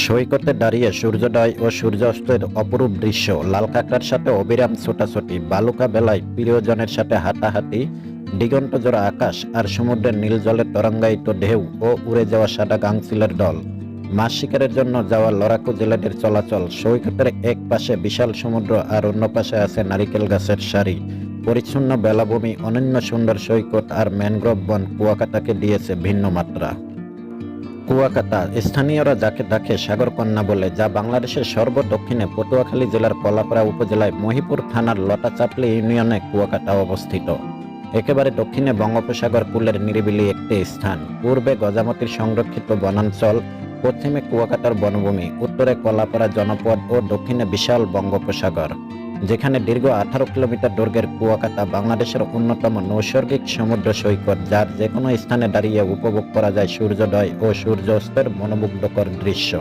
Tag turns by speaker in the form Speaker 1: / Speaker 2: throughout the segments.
Speaker 1: সৈকতে দাঁড়িয়ে সূর্যোদয় ও সূর্যাস্তের অপরূপ দৃশ্য লাল কাঁকড়ার সাথে অবিরাম ছোটাছুটি, বালুকা বেলায় প্রিয়জনের সাথে হাতাহাতি দিগন্ত জোড়া আকাশ আর সমুদ্রের নীল জলের তরঙ্গায়িত ঢেউ ও উড়ে যাওয়া সাদা গাংচিলের দল। মাছ শিকারের জন্য যাওয়া লড়াকু জেলেদের চলাচল, সৈকতের এক পাশে বিশাল সমুদ্র আর অন্য পাশে আছে নারিকেল গাছের সারি। পরিচ্ছন্ন বেলাভূমি, অনন্য সুন্দর সৈকত আর ম্যানগ্রোভ বন কুয়াকাটাকে দিয়েছে ভিন্ন মাত্রা। কুয়াকাটা স্থানীয়রা যাকে ডাকে সাগরকন্যা বলে, যা বাংলাদেশের সর্বদক্ষিণে পটুয়াখালী জেলার কলাপাড়া উপজেলায় মহিপুর থানার লটাচাপলি ইউনিয়নে কুয়াকাটা অবস্থিত। একেবারে দক্ষিণে বঙ্গোপসাগর কূলের নিরিবিলি একটি স্থান। পূর্বে গজামতির সংরক্ষিত বনাঞ্চল, পশ্চিমে কুয়াকাটার বনভূমি, উত্তরে কলাপাড়া জনপদ ও দক্ষিণে বিশাল বঙ্গোপসাগর। যেখানে দীর্ঘ আঠারো কিলোমিটার দৈর্ঘ্যের কুয়াকাটা বাংলাদেশের অন্যতম নৈসর্গিক সমুদ্র সৈকত, যার যে কোনো স্থানে দাঁড়িয়ে উপভোগ করা যায় সূর্যোদয় ও সূর্যাস্তের মনোমুগ্ধকর দৃশ্য।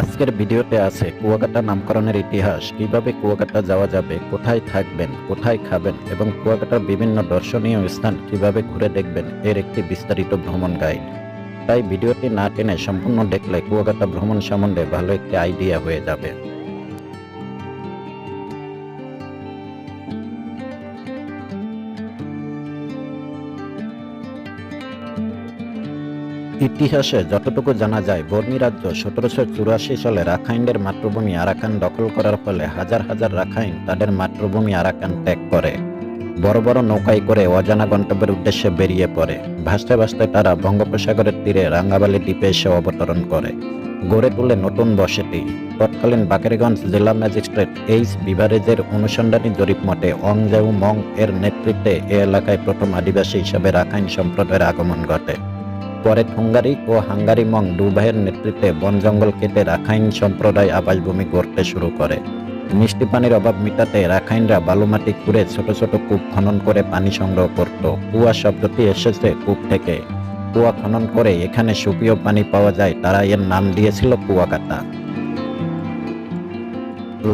Speaker 1: আজকের ভিডিওতে আছে কুয়াকাটা নামকরণের ইতিহাস, কীভাবে কুয়াকাটা যাওয়া যাবে, কোথায় থাকবেন, কোথায় খাবেন এবং কুয়াকাটার বিভিন্ন দর্শনীয় স্থান কীভাবে ঘুরে দেখবেন, এর একটি বিস্তারিত ভ্রমণ গাইড। তাই ভিডিওটি না টেনে সম্পূর্ণ দেখলে কুয়াকাটা ভ্রমণ সম্বন্ধে ভালো একটি আইডিয়া হয়ে যাবে। ইতিহাসে যতটুকু জানা যায়, বর্মী রাজ্য সতেরোশো চুরাশি সালে রাখাইনদের মাতৃভূমি আরাকান দখল করার ফলে হাজার হাজার রাখাইন তাদের মাতৃভূমি আরাকান ত্যাগ করে। বড় বড় নৌকায় করে অজানা গন্তব্যের উদ্দেশ্যে বেরিয়ে পড়ে। ভাসতে ভাসতে তারা বঙ্গোপসাগরের তীরে রাঙ্গাবালি দ্বীপে এসে অবতরণ করে। গড়ে তোলে নতুন বসতি। তৎকালীন বাকেরগঞ্জ জেলা ম্যাজিস্ট্রেট এইচ বিভারেজের অনুসন্ধানী জরিপ মতে অং অংজাউ মং এর নেতৃত্বে এ এলাকায় প্রথম আদিবাসী হিসাবে রাখাইন সম্প্রদায়ের আগমন ঘটে। পরে থুঙ্গারি ও হাঙ্গারি মং দু ভাইয়ের নেতৃত্বে বন জঙ্গল কেটে রাখাইন সম্প্রদায় আবাসভূমি গড়তে শুরু করে। মিষ্টি পানির অভাব মেটাতে রাখাইনরা বালুমাটি খুঁড়ে ছোট ছোট কূপ খনন করে পানি সংগ্রহ করত। কুয়া শব্দটি এসেছে কূপ থেকে। কুয়া খনন করে এখানে সুপীয় পানি পাওয়া যায়, তারা এর নাম দিয়েছিল কুয়াকাটা।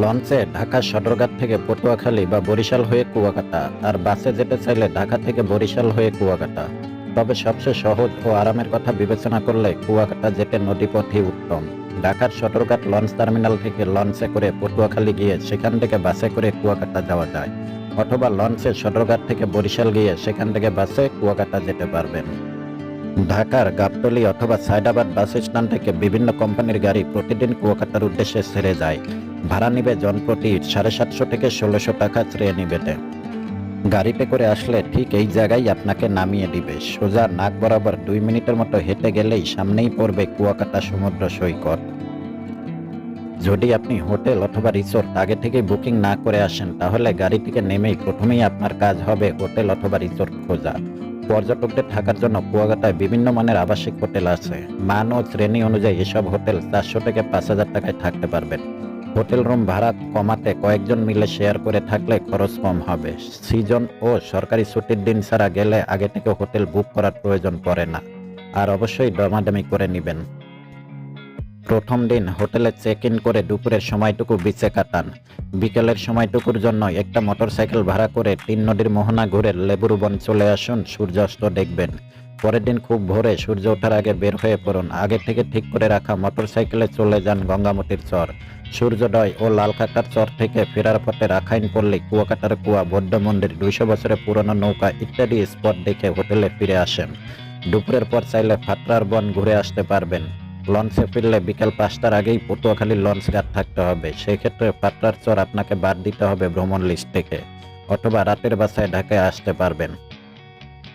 Speaker 1: লঞ্চে ঢাকা সদরঘাট থেকে পটুয়াখালী বা বরিশাল হয়ে কুয়াকাটা আর বাসে যেতে চাইলে ঢাকা থেকে বরিশাল হয়ে কুয়াকাটা। তবে সবচেয়ে সহজ ও আরামের কথা বিবেচনা করলে কুয়াকাটা যেতে নদীপথই উত্তম। ঢাকার সদরঘাট লঞ্চ টার্মিনাল থেকে লঞ্চে করে পটুয়াখালী গিয়ে সেখান থেকে বাসে করে কুয়াকাটা যাওয়া যায়, অথবা লঞ্চে সদরঘাট থেকে বরিশাল গিয়ে সেখান থেকে বাসে কুয়াকাটা যেতে পারবেন। ঢাকার গাবতলী অথবা সাইদাবাদ বাস স্ট্যান্ড থেকে বিভিন্ন কোম্পানির গাড়ি প্রতিদিন কুয়াকাটার উদ্দেশ্যে ছেড়ে যায়। ভাড়া নিবে জনপ্রতি সাড়ে সাতশো থেকে ষোলোশো টাকা চেয়ে নিবে গাড়িতে করে আসলে ঠিক এই জায়গায় আপনাকে নামিয়ে দিবে। সোজা নাক বরাবর দুই মিনিটের মতো হেঁটে গেলেই সামনেই পড়বে কুয়াকাটা সমুদ্র সৈকত। যদি আপনি হোটেল অথবা রিসোর্ট আগে থেকে বুকিং না করে আসেন, তাহলে গাড়ি থেকে নেমেই প্রথমেই আপনার কাজ হবে হোটেল অথবা রিসোর্ট খোঁজা। পর্যটকদের থাকার জন্য কুয়াকাটায় বিভিন্ন মানের আবাসিক হোটেল আছে। মান ও শ্রেণি অনুযায়ী এসব হোটেল চারশো থেকে পাঁচ হাজার টাকায় থাকতে পারবেন। হোটেল রুম ভাড়া কমাতে কয়েকজন মিলে শেয়ার করে থাকলে খরচ কম হবে। সিজন ও সরকারি ছুটির দিন ছাড়া গেলে আগে থেকে হোটেল বুক করার প্রয়োজন পড়ে না, আর অবশ্যই দমাদামি করে নেবেন। প্রথম দিন হোটেলে চেক ইন করে দুপুরের সময়টুকু বিচে কাটান। বিকেলের সময়টুকুর জন্য একটা মোটরসাইকেল ভাড়া করে তিন নদীর মোহনা ঘুরে লেবুর বন চলে আসুন, সূর্যাস্ত দেখবেন। পরের দিন খুব ভোরে সূর্য ওঠার আগে বের হয়ে পড়ুন। আগে থেকে ঠিক করে রাখা মোটরসাইকেলে চলে যান গঙ্গামতির চর। সূর্যোদয় ও লাল কাকার চর থেকে ফেরার পথে রাখাইন পল্লী, কুয়াকাটার কুয়া, বৌদ্ধ মন্দির, দুইশো বছরের পুরনো নৌকা ইত্যাদি স্পট দেখে হোটেলে ফিরে আসেন। দুপুরের পর চাইলে ফাটরার বন ঘুরে আসতে পারবেন। লঞ্চে ফিরলে বিকেল পাঁচটার আগেই পটুয়াখালী লঞ্চ ঘাট থাকতে হবে। সেক্ষেত্রে ফাটরার চর আপনাকে বাদ দিতে হবে ভ্রমণ লিস্ট থেকে, অথবা রাতের বাসায় ঢাকায় আসতে পারবেন।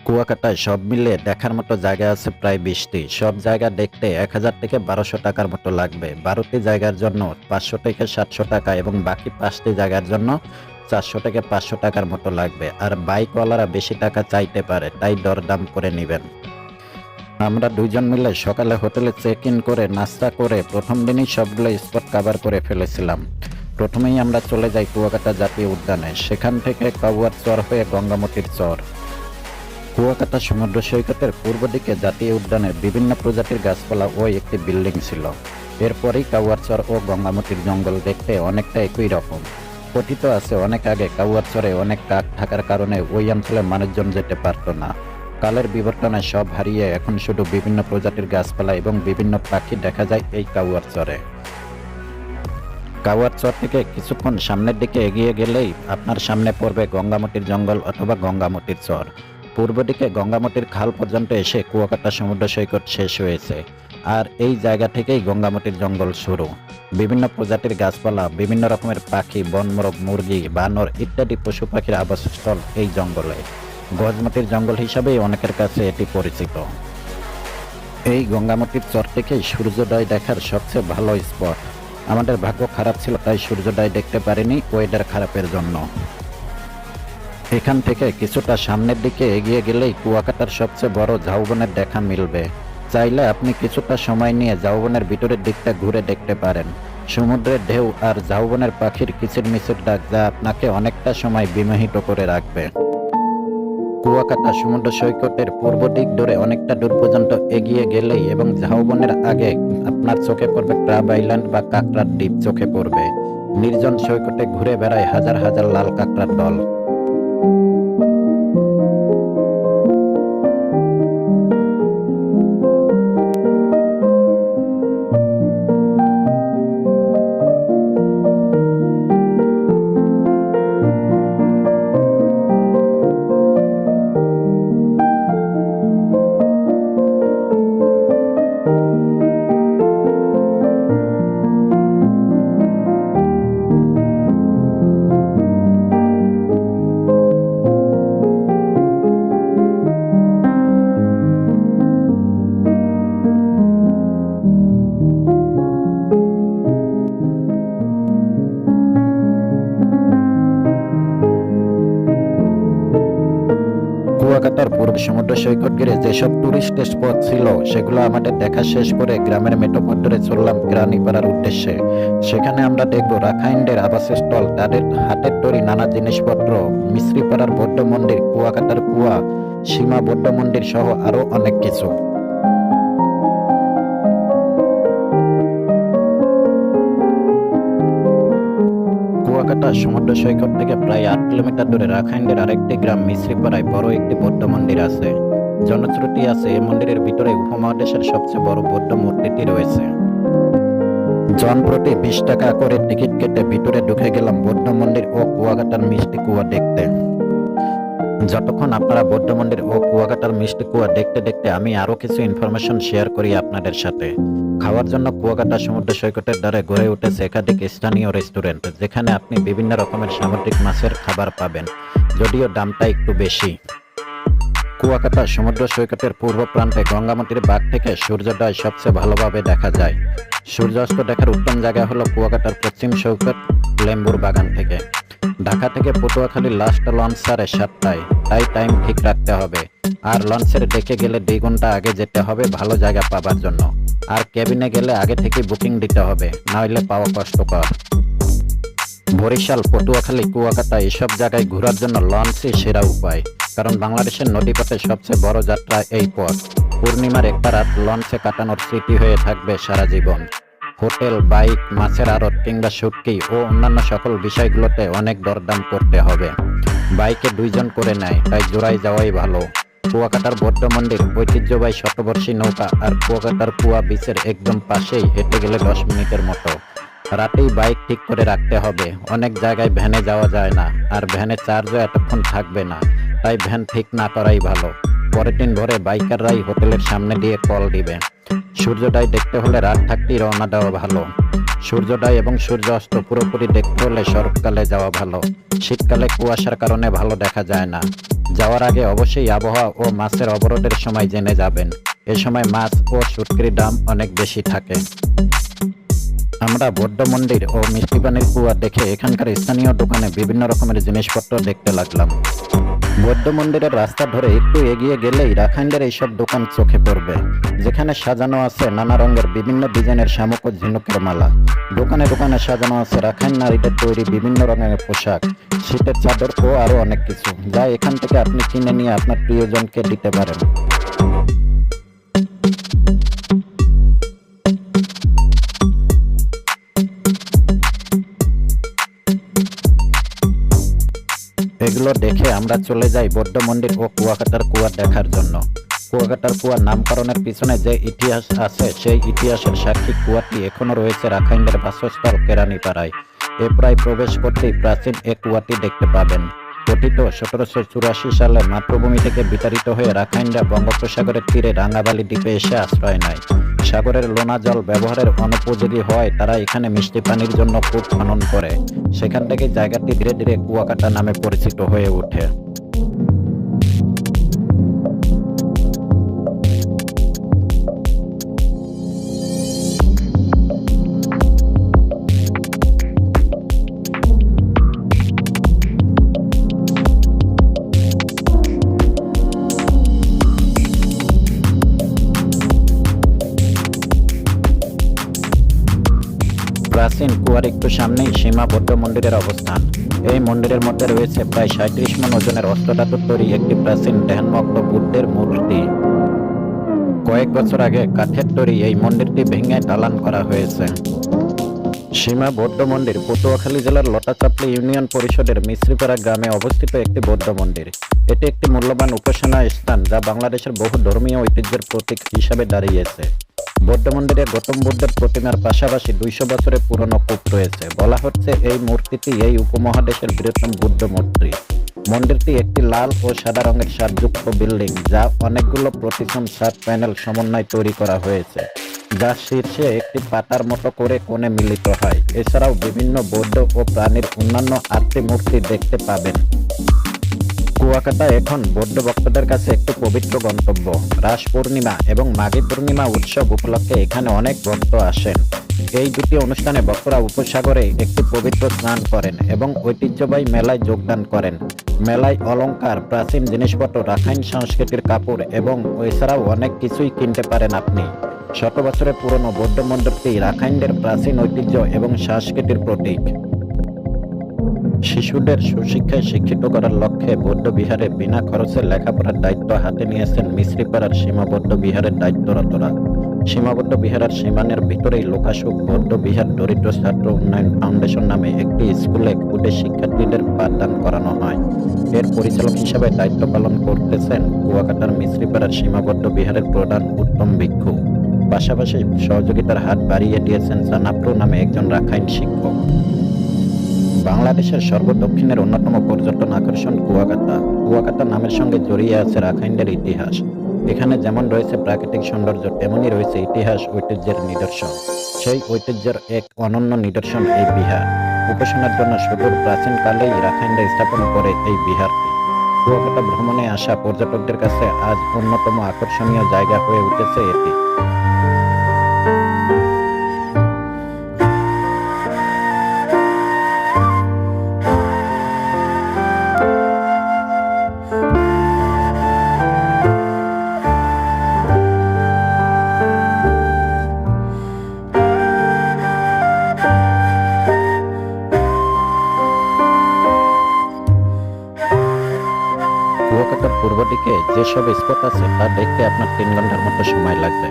Speaker 1: কুয়াকাটায় সব মিলে দেখার মতো জায়গা আছে প্রায় বিশটি। সব জায়গা দেখতে এক হাজার থেকে বারোশো টাকার মতো লাগবে। বারোটি জায়গার জন্য পাঁচশো থেকে সাতশো টাকা এবং বাকি পাঁচটি জায়গার জন্য চারশো থেকে পাঁচশো টাকার মতো লাগবে। আর বাইকওয়ালারা বেশি টাকা চাইতে পারে, তাই দরদাম করে নেবেন। আমরা দুইজন মিলে সকালে হোটেলে চেক ইন করে, নাস্তা করে প্রথম দিনই সবগুলো স্পট কাভার করে ফেলেছিলাম। প্রথমেই আমরা চলে যাই কুয়াকাটা জাতীয় উদ্যানে। সেখান থেকে কাউয়ার চর হয়ে গঙ্গামতির চর। কুয়াকাটা সমুদ্র সৈকতের পূর্ব দিকে জাতীয় উদ্যানের বিভিন্ন প্রজাতির গাছপালা ও একটি বিল্ডিং ছিল। এরপরেই কাউয়ারচর ও গঙ্গামতির জঙ্গল দেখতে অনেকটা একই রকম। কথিত আছে, অনেক আগে কাউয়ারচরে অনেক কাক থাকার কারণে ওই অঞ্চলে মানুষজন যেতে পারতো না। কালের বিবর্তনে সব হারিয়ে এখন শুধু বিভিন্ন প্রজাতির গাছপালা এবং বিভিন্ন পাখি দেখা যায় এই কাউয়ার চরে কাওয়ার চর থেকে কিছুক্ষণ সামনের দিকে এগিয়ে গেলেই আপনার সামনে পড়বে গঙ্গামতির জঙ্গল অথবা গঙ্গামতির চর। পূর্ব দিকে গঙ্গামতির খাল পর্যন্ত এসে কুয়াকাটা সমুদ্র সৈকত শেষ হয়েছে। আর এই জায়গা থেকেই গঙ্গামতির জঙ্গল শুরু। বিভিন্ন প্রজাতির গাছপালা, বিভিন্ন রকমের পাখি, বনমরগ, মুরগি, বানর ইত্যাদি পশু পাখির আবাসস্থল এই জঙ্গলে। গজমতির জঙ্গল হিসাবেই অনেকের কাছে এটি পরিচিত। এই গঙ্গামতির চর থেকেই সূর্যোদয় দেখার সবচেয়ে ভালো স্পট। আমাদের ভাগ্য খারাপ ছিল, তাই সূর্যোদয় দেখতে পারিনি ওয়েদার খারাপের জন্য। এখান থেকে কিছুটা সামনের দিকে এগিয়ে গেলেই কুয়াকাটার সবচেয়ে বড় ঝাউবনের দেখা মিলবে। চাইলে আপনি কিছুটা সময় নিয়ে ঝাউবনের ভিতরের দিকটা ঘুরে দেখতে পারেন। সমুদ্রের ঢেউ আর ঝাউবনের পাখির কিচির মিচির ডাক যা আপনাকে অনেকটা সময় বিমোহিত করে রাখবে। কুয়াকাটা সমুদ্র সৈকতের পূর্ব দিক ধরে অনেকটা দূর পর্যন্ত এগিয়ে গেলেই এবং ঝাউবনের আগে আপনার চোখে পড়বে ক্রাব আইল্যান্ড বা কাঁকড়ার দ্বীপ চোখে পড়বে। নির্জন সৈকতে ঘুরে বেড়ায় হাজার হাজার লাল কাঁকড়ার দল। Thank you. সৈকত ঘিরে যেসব টুরিস্ট স্পট ছিল, সেগুলো আমাদের দেখা শেষ করে গ্রামের মেটোপথ ধরে চললাম গ্রানীপাড়ার উদ্দেশ্যে। সেখানে আমরা দেখব রাখাইনদের আবাসস্থল তাদের হাতের তৈরি নানা জিনিসপত্র, মিশ্রিপাড়ার বৌদ্ধ মন্দির, কুয়াকাটার কুয়া, সীমা বৌদ্ধ মন্দির সহ আরও অনেক কিছু। সমুদ্র সৈকত থেকে প্রায় আট কিলোমিটার দূরে রাখাইনদের আরেকটি গ্রাম মিশ্রিপাড়ায় বড় একটি বৌদ্ধ মন্দির আছে। জনশ্রুতি আছে, এই মন্দিরের ভিতরে উপমহাদেশের সবচেয়ে বড় বৌদ্ধ মূর্তিটি রয়েছে। জন প্রতি বিশ টাকা করে টিকিট কেটে ভিতরে ঢুকে গেলাম বৌদ্ধ মন্দির ও কুয়াকাটার মিষ্টি কুয়া দেখতে। যতক্ষণ আপনারা বৌদ্ধ মন্দির ও কুয়াকাটার মিষ্টি কুয়া দেখতে দেখতে আমি আরও কিছু ইনফরমেশন শেয়ার করি আপনাদের সাথে। খাওয়ার জন্য কুয়াকাটা সমুদ্র সৈকতের দ্বারা গড়ে উঠেছে একাধিক স্থানীয় রেস্টুরেন্ট যেখানে আপনি বিভিন্ন রকমের সামুদ্রিক মাছের খাবার পাবেন, যদিও দামটা একটু বেশি। কুয়াকাটা, সমুদ্র সৈকতের পূর্ব প্রান্তে গঙ্গামতির বাঘ থেকে সূর্যোদয় সবচেয়ে ভালোভাবে দেখা যায়। সূর্যাস্ত দেখার উত্তম জায়গা হলো কুয়াকাটার পশ্চিম সৈকত লেম্বুর বাগান থেকে। ঢাকা থেকে পটুয়াখালী লাস্ট লঞ্চ সাড়ে সাতটায়। তাই টাইম ঠিক রাখতে হবে। আর লঞ্চের ডেকে গেলে দুই ঘণ্টা আগে যেতে হবে, ভালো জায়গা পাবার জন্য। আর কেবিনে গেলে আগে থেকে বুকিং দিতে হবে নইলে পাওয়া কষ্টকর। বরিশাল, পটুয়াখালী, কুয়াকাটা এসব জায়গায় ঘোরার জন্য লঞ্চই সেরা উপায়। কারণ বাংলাদেশের নদীপথে সবচেয়ে বড় যাত্রা এই পথ। পূর্ণিমার একটা রাত লঞ্চে কাটানোর স্মৃতি হয়ে থাকবে সারা জীবন। হোটেল, বাইক, মাছের আড়ত কিংবা সুটকি ও অন্যান্য সকল বিষয়গুলোতে অনেক দরদাম করতে হবে। বাইকে দুইজন করে নেয়, তাই জোড়ায় যাওয়াই ভালো। কুয়াকাটার বৌদ্ধ মন্দির ঐতিহ্যবাহী শতবর্ষী নৌকা আর কুয়াকাটার কুয়া বিচের একদম পাশেই হেঁটে গেলে দশ মিনিটের মতো। রাতেই বাইক ঠিক করে রাখতে হবে, অনেক জায়গায় ভ্যানে যাওয়া যায় না, আর ভ্যানে চার্জও এতক্ষণ থাকবে না। তাই ভ্যান ঠিক না করাই ভালো। পরের দিন ভোরে বাইকাররাই হোটেলের সামনে দিয়ে কল দিবে। সূর্যোদয় দেখতে হলে রাত থাকতেই রওনা দেওয়া ভালো। সূর্যোদয় এবং সূর্য অস্ত পুরোপুরি দেখতে হলে শরৎকালে যাওয়া ভালো। শীতকালে কুয়াশার কারণে ভালো দেখা যায় না। যাওয়ার আগে অবশ্যই আবহাওয়া ও মাছের অবরোধের সময় জেনে যাবেন। এ সময় মাছ ও শুটকির দাম অনেক বেশি থাকে। আমরা বৌদ্ধ মন্দির ও মিষ্টি পানির কুয়া দেখে এখানকার স্থানীয় দোকানে বিভিন্ন রকমের জিনিসপত্র দেখতে লাগলাম। বৌদ্ধ মন্দিরের রাস্তা ধরে একটু এগিয়ে গেলেই রাখাইনদের এইসব দোকান চোখে পড়বে। যেখানে সাজানো আছে নানা রঙের বিভিন্ন ডিজাইনের শামুক ও ঝিনুকের মালা। দোকানে দোকানে সাজানো আছে রাখাইন নারীদের তৈরি বিভিন্ন রঙের পোশাক, শীতের চাদর ও আরও অনেক কিছু। যা এখান থেকে আপনি কিনে নিয়ে আপনার প্রিয়জনকে দিতে পারেন। আমরা চলে যায় বৌদ্ধ মন্দির ও কুয়াকাটার কুয়া দেখার জন্য। কুয়াকাটার কুয়া নামকরণের পিছনে যে ইতিহাস আছে, সেই ইতিহাসের সাক্ষী কুয়াটি এখনও রয়েছে রাখাইনদের বাসস্থল কেরানীপাড়ায়। এ প্রায় প্রবেশ করতেই প্রাচীন এ কুয়াটি দেখতে পাবেন। গঠিত সতেরোশো চুরাশি সালে মাতৃভূমি থেকে বিতাড়িত হয়ে রাখাইনরা বঙ্গোপসাগরের তীরে রাঙ্গাবালি দ্বীপে এসে আশ্রয় নেয়। সাগরের লোনা জল ব্যবহারের অনুপযোগী হয়, তারা এখানে মিষ্টি পানির জন্য খুব খনন করে। সেখান থেকে জায়গাটি ধীরে ধীরে কুয়াকাটা নামে পরিচিত হয়ে ওঠে। প্রাচীন কুয়ার একটু সামনেই সীমা বৌদ্ধ মন্দিরের অবস্থান। এই মন্দিরের মধ্যে রয়েছে প্রায় সাঁত্রিশ মন ওজনের অষ্টধাতুর তৈরি একটি প্রাচীন ধ্যানমগ্ন বুদ্ধের মূর্তি। কয়েক বছর আগে কাঠের তৈরি এই মন্দিরটি ভেঙে ঢালান করা হয়েছে। সীমা বৌদ্ধ মন্দির পটুয়াখালী জেলার লটাচাপলি ইউনিয়ন পরিষদের মিশ্রিপাড়া গ্রামে অবস্থিত একটি বৌদ্ধ মন্দির। এটি একটি মূল্যবান উপাসনা স্থান যা বাংলাদেশের বহু ধর্মীয় ঐতিহ্যের প্রতীক হিসাবে দাঁড়িয়েছে। বৌদ্ধ মন্দিরে গৌতম বুদ্ধের প্রতিমার পাশাপাশি দুইশো বছরের পুরনো কূপ রয়েছে। বলা হচ্ছে এই মূর্তিটি এই উপমহাদেশের বৃহত্তম বুদ্ধ মূর্তি। মন্দিরটি একটি লাল ও সাদা রঙের সারযুক্ত বিল্ডিং, যা অনেকগুলো প্রতিসম সাত প্যানেল সমন্বয় তৈরি করা হয়েছে, যা শীর্ষে একটি পাতার মতো করে কোণে মিলিত হয়। এছাড়াও বিভিন্ন বৌদ্ধ ও প্রাণীর অন্যান্য আটটি মূর্তি দেখতে পাবেন। কুয়াকাটা এখন বৌদ্ধ ভক্তদের কাছে একটি পবিত্র গন্তব্য। রাস পূর্ণিমা এবং মাঘী পূর্ণিমা উৎসব উপলক্ষে এখানে অনেক ভক্ত আসেন। এই দুটি অনুষ্ঠানে ভক্তরা উপসাগরে একটি পবিত্র স্নান করেন এবং ঐতিহ্যবাহী মেলায় যোগদান করেন। মেলায় অলংকার, প্রাচীন জিনিসপত্র, রাখাইন সংস্কৃতির কাপড় এবং এছাড়াও অনেক কিছুই কিনতে পারেন আপনি। শত বছরের পুরনো বৌদ্ধ মন্দিরটি রাখাইনদের প্রাচীন ঐতিহ্য এবং সংস্কৃতির প্রতীক। শিশুদের সুশিক্ষায় শিক্ষিত করার লক্ষ্যে বৌদ্ধ বিহারে বিনা খরচে লেখাপড়ার দায়িত্ব হাতে নিয়েছেন মিশ্রিপাড়ার সীমাবদ্ধ বিহারের দায়িত্বরতরা। সীমাবদ্ধ বিহারের সীমানের ভিতরেই লোকাসুখ বৌদ্ধ বিহার দরিদ্র ছাত্র উন্নয়ন ফাউন্ডেশন নামে একটি স্কুলে কুটে শিক্ষার্থীদের পাঠদান করানো হয়। এর পরিচালক হিসেবে দায়িত্ব পালন করতেছেন কুয়াকাটার মিশ্রিপাড়ার সীমাবদ্ধ বিহারের প্রধান উত্তম ভিক্ষু। পাশাপাশি সহযোগিতার হাত বাড়িয়ে দিয়েছেন জানাপ্রু নামে একজন রাখাইন শিক্ষক। বাংলাদেশের সর্বদক্ষিণের অন্যতম পর্যটন আকর্ষণ কুয়াকাটা কুয়াকাটা নামের সঙ্গে জড়িয়ে আছে রাখাইনদের ইতিহাস। এখানে যেমন রয়েছে প্রাকৃতিক সৌন্দর্য, তেমনই রয়েছে ইতিহাস ঐতিহ্যের নিদর্শন। সেই ঐতিহ্যের এক অনন্য নিদর্শন এই বিহার। উপাসনার জন্য সুদূর প্রাচীনকালেই রাখাইনরা স্থাপন করে এই বিহারটি। কুয়াকাটা ভ্রমণে আসা পর্যটকদের কাছে আজ অন্যতম আকর্ষণীয় জায়গা হয়ে উঠেছে এটি। দিকে যেসব স্পট আছে, তা দেখতে আপনার তিন ঘণ্টার মতো সময় লাগবে।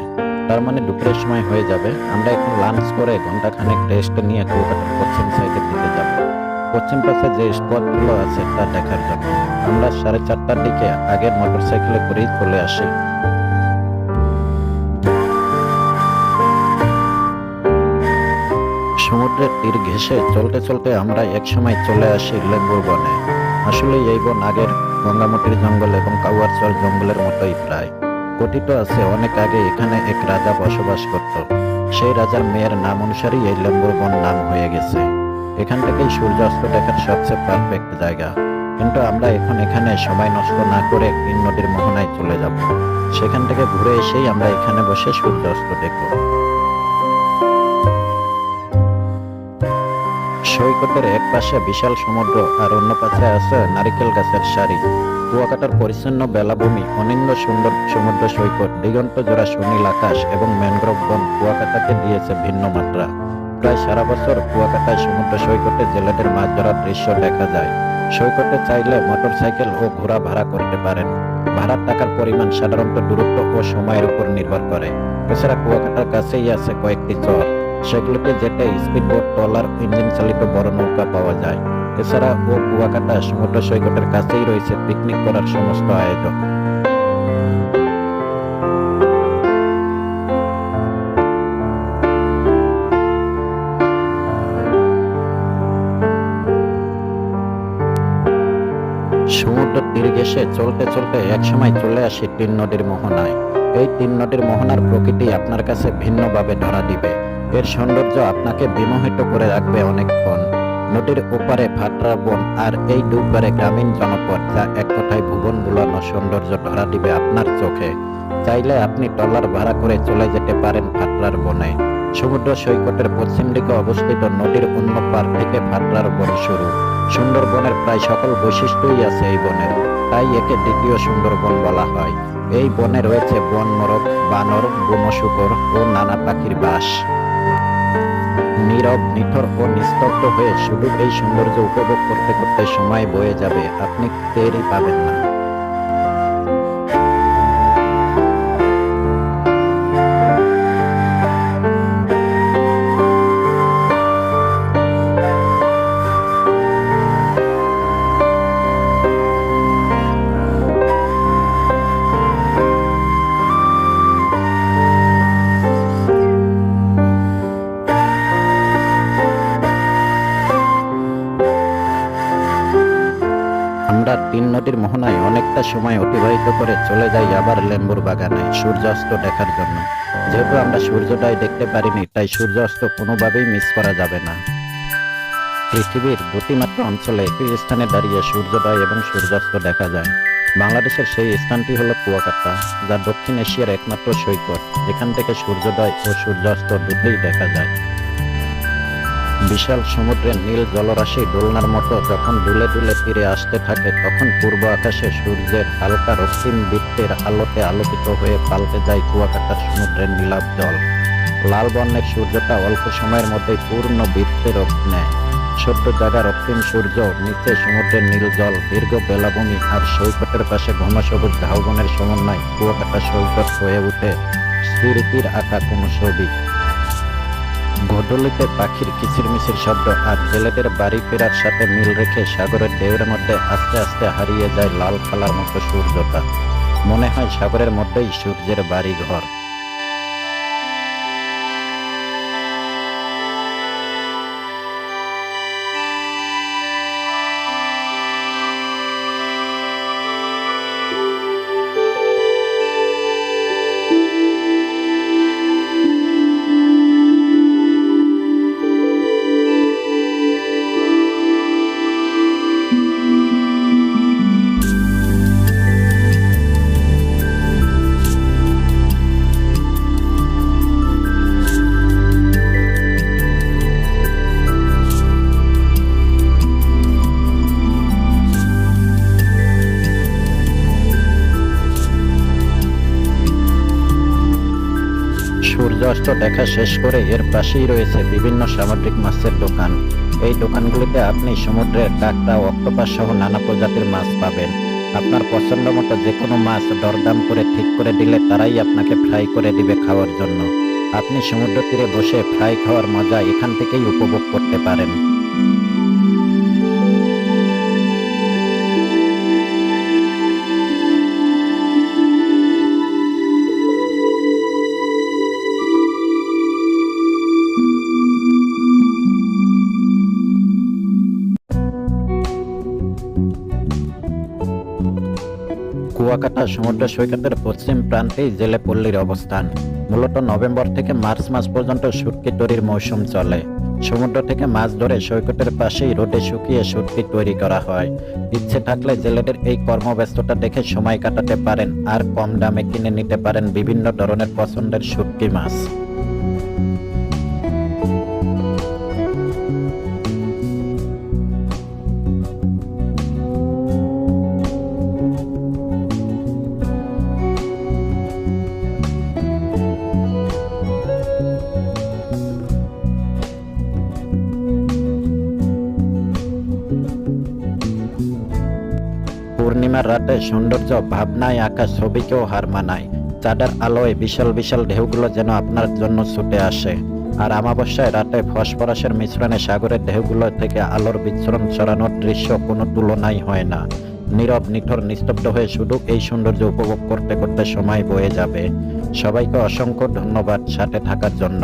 Speaker 1: তার মানে দুপুরের সময় হয়ে যাবে। আমরা এখন লাঞ্চ করে ঘণ্টা খানেক রেস্ট নিয়ে কুয়াকাটার পশ্চিম সাইডের দিকে যাব। পশ্চিম পাশে যে স্পটগুলো আছে, তা দেখার জন্য। আমরা সাড়ে চারটার দিকে আগের মোটর সাইকেলে করেই চলে আসি। সমুদ্রের তীর ঘেঁষে চলতে চলতে আমরা একসময় চলে আসি লেম্বুর বনে আসলে এই বন আগের গঙ্গামতির জঙ্গল এবং কাউয়ারচর জঙ্গলের মতোই প্রায়। গঠিত আছে, অনেক আগে এখানে এক রাজা বসবাস করত। সেই রাজার মেয়ের নাম অনুসারেই এই লেম্বুর বন নাম হয়ে গেছে। এখান থেকেই সূর্যাস্ত দেখার সবচেয়ে পারফেক্ট জায়গা। কিন্তু আমরা এখন এখানে সময় নষ্ট না করে কিন নদীর মোহনায় চলে যাব। সেখান থেকে ঘুরে এসেই আমরা এখানে বসে সূর্যাস্ত দেখব। সৈকতের এক পাশে বিশাল সমুদ্র আর অন্য পাশে আছে নারিকেল গাছের সারি। কুয়াকাটার পরিচ্ছন্ন বেলাভূমি অনিন্দ সুন্দর সমুদ্র সৈকত, দিগন্ত জোড়া সুনীল আকাশ এবং ম্যানগ্রোভ বন কুয়াকাটাকে দিয়েছে ভিন্ন মাত্রা। প্রায় সারা বছর কুয়াকাটায় সমুদ্র সৈকতে জেলেদের মাছ ধরার দৃশ্য দেখা যায়। সৈকতে চাইলে মোটর সাইকেল ও ঘোড়া ভাড়া করতে পারেন। ভাড়ার টাকার পরিমাণ সাধারণত দূরত্ব ও সময়ের উপর নির্ভর করে। এছাড়া কুয়াকাটার কাছেই আছে কয়েকটি চর। সেগুলোতে যেতে স্পিডবোট, ট্রলার ইঞ্জিন চালিত বড় নৌকা পাওয়া যায়। এছাড়া ও কুয়াকাটা সমুদ্র সৈকতের কাছেই রয়েছে পিকনিক করার সমস্ত আয়োজন। সমুদ্র তীরে ঘেসে চলতে চলতে একসময় চলে আসি তিন নদীর মোহনায়। এই তিন নদীর মোহনার প্রকৃতি আপনার কাছে ভিন্নভাবে ধরা দিবে। এর সৌন্দর্য আপনাকে বিমোহিত করে রাখবে অনেকক্ষণ। নদীর ওপারে ভাটরা বন আর এই দুপারে গ্রামীণ জনপদ যা এক কথায় ভুবন বুলানো সৌন্দর্য ধরা দিবে আপনার চোখে। চাইলে আপনি ট্রলার ভাড়া করে চলে যেতে পারেন ভাটরার বনে। সমুদ্র সৈকতের পশ্চিম দিকে অবস্থিত নদীর অন্য পার থেকে ভাটরার বন শুরু। সুন্দরবনের প্রায় সকল বৈশিষ্ট্যই আছে এই বনের, তাই একে দ্বিতীয় সুন্দরবন বলা হয়। এই বনে রয়েছে বন মরক বানর বনশুকর ও নানা পাখির বাস। নীরব নিথর ও নিস্তব্ধ হয়ে শুধু এই সৌন্দর্য উপভোগ করতে করতে সময় বয়ে যাবে। আপনি টেরই পাবেন না। অনেকটা সময় অতিবাহিত করে চলে যাই আবার লেম্বুর বাগানে সূর্যাস্ত দেখার জন্য। যেহেতু আমরা সূর্যোদয় দেখতে পারিনি, তাই সূর্যাস্ত কোনোভাবেই মিস করা যাবে না। পৃথিবীর দুটিমাত্র অঞ্চলে একই স্থানে দাঁড়িয়ে সূর্যোদয় এবং সূর্যাস্ত দেখা যায়। বাংলাদেশের সেই স্থানটি হলো কুয়াকাটা, যা দক্ষিণ এশিয়ার একমাত্র সৈকত। যেখান থেকে সূর্যোদয় ও সূর্যাস্ত দুটোই দেখা যায়। বিশাল সমুদ্রের নীল জলরাশি দোলনার মতো যখন দুলে দুলে ফিরে আসতে থাকে, তখন পূর্ব আকাশে সূর্যের হালকা রক্তিম বৃত্তের আলোতে আলোকিত হয়ে পাল্টে যায় কুয়াকাটার সমুদ্রের নীলাভ জল। লাল বর্ণের সূর্যটা অল্প সময়ের মধ্যেই পূর্ণ বৃত্তের রূপ নেয় ছোট্ট জায়গা রক্তিম সূর্য নিচে সমুদ্রের নীল জল, দীর্ঘ বেলাভূমি আর সৈকতের পাশে ঘন সবুজ ঝাউবনের সমন্বয় কুয়াকাটা সৈকত হয়ে ওঠে। স্মৃতির আঁকা কোনো ছবি। ঘটলিতে পাখির কিচিরমিচির শব্দ আর জেলেদের বাড়ি ফেরার সাথে মিল রেখে সাগরের ঢেউয়ের মধ্যে আস্তে আস্তে হারিয়ে যায় লাল কালার মতো সূর্যটা। মনে হয় সাগরের মধ্যেই সূর্যের বাড়ি ঘর সূর্যাস্ত দেখা শেষ করে এর পাশেই রয়েছে বিভিন্ন সামুদ্রিক মাছের দোকান। এই দোকানগুলিতে আপনি সমুদ্রের কাঁকড়া অক্টোপাস সহ নানা প্রজাতির মাছ পাবেন। আপনার পছন্দ মতো যে কোনো মাছ দরদাম করে ঠিক করে দিলে তারাই আপনাকে ফ্রাই করে দিবে খাওয়ার জন্য। আপনি সমুদ্র তীরে বসে ফ্রাই খাওয়ার মজা এখান থেকেই উপভোগ করতে পারেন। সমুদ্র সৈকতের পশ্চিম প্রান্তেই জেলে পল্লীর অবস্থান। মূলত নভেম্বর থেকে মার্চ মাস পর্যন্ত শুটকি তৈরির মৌসুম চলে। সমুদ্র থেকে মাছ ধরে সৈকতের পাশেই রোদে শুকিয়ে শুটকি তৈরি করা হয়। ইচ্ছে থাকলে জেলেদের এই কর্মব্যস্ততা দেখে সময় কাটাতে পারেন আর কম দামে কিনে নিতে পারেন বিভিন্ন ধরনের পছন্দের শুটকি মাছ। পূর্ণিমার রাতে সৌন্দর্য, ভাবনায় আঁকা ছবিকেও হার মানায়। চাঁদের আলোয় বিশাল বিশাল ঢেউগুলো যেন আপনার জন্য ছুটে আসে। আর আমাবস্যায় রাতে ফসফরাসের মিশ্রণে সাগরের ঢেউগুলো থেকে আলোর বিচ্ছুরণ ছড়ানোর দৃশ্য কোনো তুলনাই হয় না। নীরব, নিঠর, নিস্তব্ধ হয়ে শুধু এই সৌন্দর্য উপভোগ করতে করতে সময় বয়ে যাবে। সবাইকে অসংখ্য ধন্যবাদ সাথে থাকার জন্য।